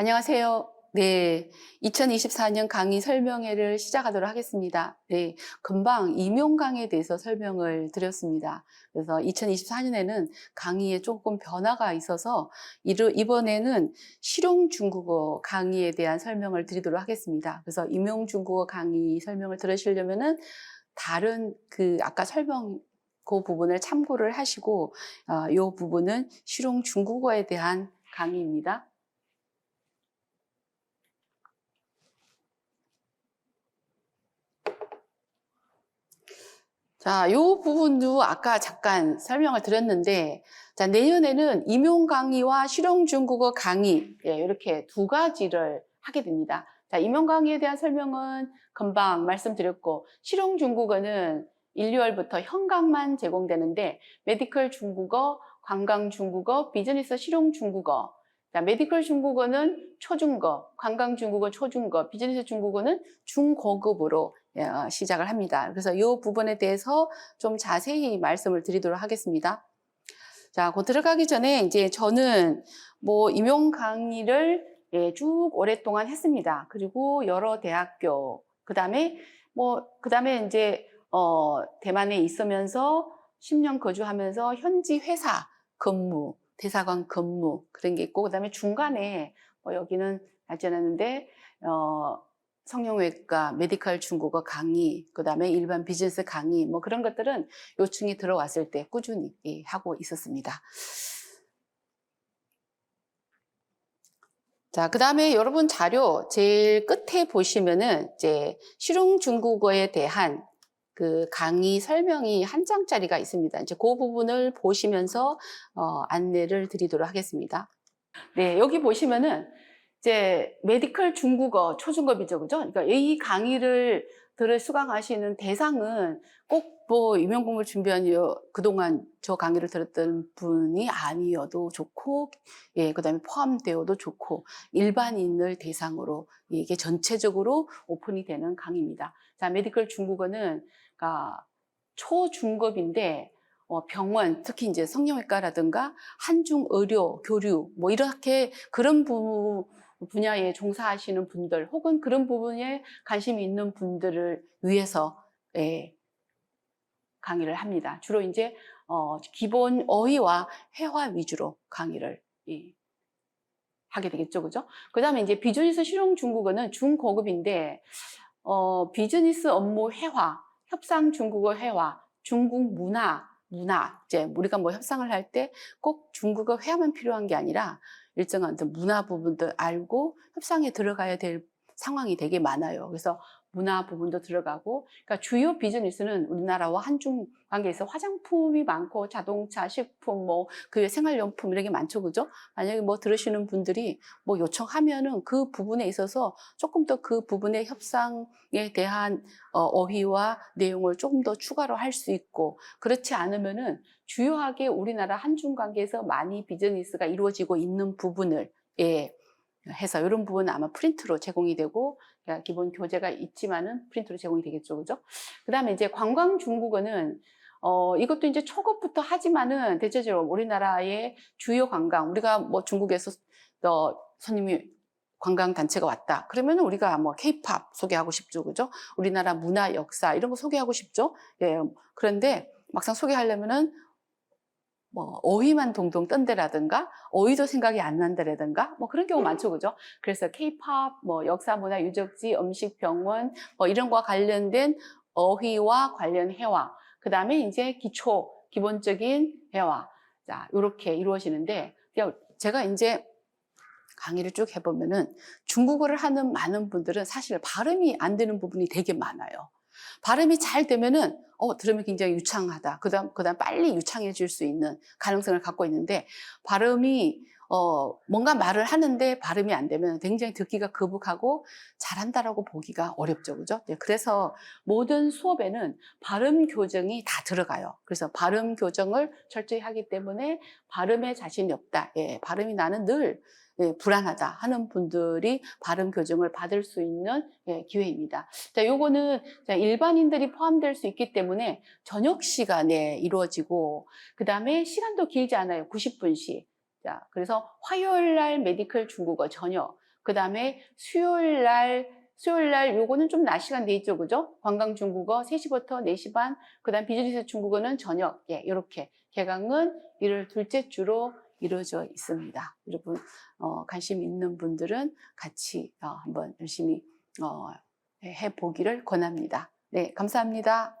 안녕하세요. 네. 2024년 강의 설명회를 시작하도록 하겠습니다. 네. 금방 임용강의에 대해서 설명을 드렸습니다. 그래서 2024년에는 강의에 조금 변화가 있어서 이번에는 실용 중국어 강의에 대한 설명을 드리도록 하겠습니다. 그래서 임용 중국어 강의 설명을 들으시려면은 다른 그 아까 설명 그 부분을 참고를 하시고 어, 이 부분은 실용 중국어에 대한 강의입니다. 자, 요 부분도 아까 잠깐 설명을 드렸는데, 자, 내년에는 임용 강의와 실용 중국어 강의, 예, 이렇게 두 가지를 하게 됩니다. 자, 임용 강의에 대한 설명은 금방 말씀드렸고, 실용 중국어는 1, 2월부터 현강만 제공되는데, 메디컬 중국어, 관광 중국어, 비즈니스 실용 중국어, 자, 메디컬 중국어는 초중거, 관광 중국어 초중거, 비즈니스 중국어는 중고급으로 시작을 합니다. 그래서 이 부분에 대해서 좀 자세히 말씀을 드리도록 하겠습니다. 자, 곧 들어가기 전에 이제 저는 뭐 임용 강의를 예, 쭉 오랫동안 했습니다. 그리고 여러 대학교, 그 다음에 뭐, 그 다음에 이제, 어, 대만에 있으면서 10년 거주하면서 현지 회사 근무, 대사관 근무, 그런 게 있고, 그 다음에 중간에, 뭐 여기는 알지 않았는데, 어, 성형외과, 메디컬 중국어 강의, 그 다음에 일반 비즈니스 강의, 뭐 그런 것들은 요청이 들어왔을 때 꾸준히 예, 하고 있었습니다. 자, 그 다음에 여러분 자료 제일 끝에 보시면은 이제 실용 중국어에 대한 그 강의 설명이 한 장짜리가 있습니다. 이제 그 부분을 보시면서 어, 안내를 드리도록 하겠습니다. 네, 여기 보시면은 이제 메디컬 중국어 초중급이죠, 그죠? 그러니까 이 강의를 들을 수강하시는 대상은 꼭뭐 유명 공부를 준비한 요- 그동안 저 강의를 들었던 분이 아니어도 좋고, 예, 그 다음에 포함되어도 좋고, 일반인을 대상으로 이게 전체적으로 오픈이 되는 강의입니다. 자, 메디컬 중국어는, 그러니까 초중급인데, 어, 병원, 특히 이제 성형외과라든가 한중 의료, 교류, 뭐 이렇게 그런 부, 분야에 종사하시는 분들 혹은 그런 부분에 관심이 있는 분들을 위해서 예, 강의를 합니다. 주로 이제 어, 기본 어휘와 회화 위주로 강의를 예, 하게 되겠죠, 그죠? 그 다음에 이제 비즈니스 실용 중국어는 중고급인데 어, 비즈니스 업무 회화, 협상 중국어 회화, 중국 문화, 문화 이제 우리가 뭐 협상을 할 때 꼭 중국어 회화만 필요한 게 아니라 일정한 문화 부분도 알고 협상에 들어가야 될 상황이 되게 많아요. 그래서 문화 부분도 들어가고, 그러니까 주요 비즈니스는 우리나라와 한중 관계에서 화장품이 많고 자동차, 식품, 뭐그 생활용품 이런 게 많죠, 그죠? 만약에 뭐 들으시는 분들이 뭐 요청하면은 그 부분에 있어서 조금 더 그 부분의 협상에 대한 어, 어휘와 내용을 조금 더 추가로 할 수 있고, 그렇지 않으면은 주요하게 우리나라 한중 관계에서 많이 비즈니스가 이루어지고 있는 부분을 예, 해서 이런 부분은 아마 프린트로 제공이 되고 그러니까 기본 교재가 있지만은 프린트로 제공이 되겠죠, 그죠? 그다음에 이제 관광 중국어는 어 이것도 이제 초급부터 하지만은 대체적으로 우리나라의 주요 관광 우리가 뭐 중국에서 어, 손님이 관광 단체가 왔다. 그러면 우리가 뭐 케이팝 소개하고 싶죠, 그죠? 우리나라 문화, 역사 이런 거 소개하고 싶죠. 예. 그런데 막상 소개하려면은 뭐 어휘만 동동 뜬다라든가 어휘도 생각이 안 난다라든가 뭐 그런 경우 많죠 그죠 그래서 케이팝 뭐 역사 문화 유적지 음식 병원 뭐 이런 거와 관련된 어휘와 관련 회화 그 다음에 이제 기초 기본적인 회화 자 이렇게 이루어지는데 제가 이제 강의를 쭉 해보면은 중국어를 하는 많은 분들은 사실 발음이 안 되는 부분이 되게 많아요. 발음이 잘 되면은 어 들으면 굉장히 유창하다. 그다음 그다음 빨리 유창해질 수 있는 가능성을 갖고 있는데 발음이 어 뭔가 말을 하는데 발음이 안 되면 굉장히 듣기가 거북하고 잘한다라고 보기가 어렵죠, 그죠? 네, 그래서 모든 수업에는 발음 교정이 다 들어가요. 그래서 발음 교정을 철저히 하기 때문에 발음에 자신이 없다. 예, 발음이 나는 늘 예, 불안하다 하는 분들이 발음 교정을 받을 수 있는 예, 기회입니다. 자, 요거는 자, 일반인들이 포함될 수 있기 때문에 저녁 시간에 이루어지고 그 다음에 시간도 길지 않아요. 90분씩. 자, 그래서 화요일 날 메디컬 중국어 저녁, 그 다음에 수요일 날, 수요일 날 요거는 좀 낮 시간 돼 있죠. 그죠? 관광 중국어 3시부터 4시 반, 그 다음 비즈니스 중국어는 저녁, 예, 이렇게. 개강은 일월 둘째 주로 이루어져 있습니다. 여러분, 어, 관심 있는 분들은 같이 어, 한번 열심히 어, 해 보기를 권합니다. 네, 감사합니다.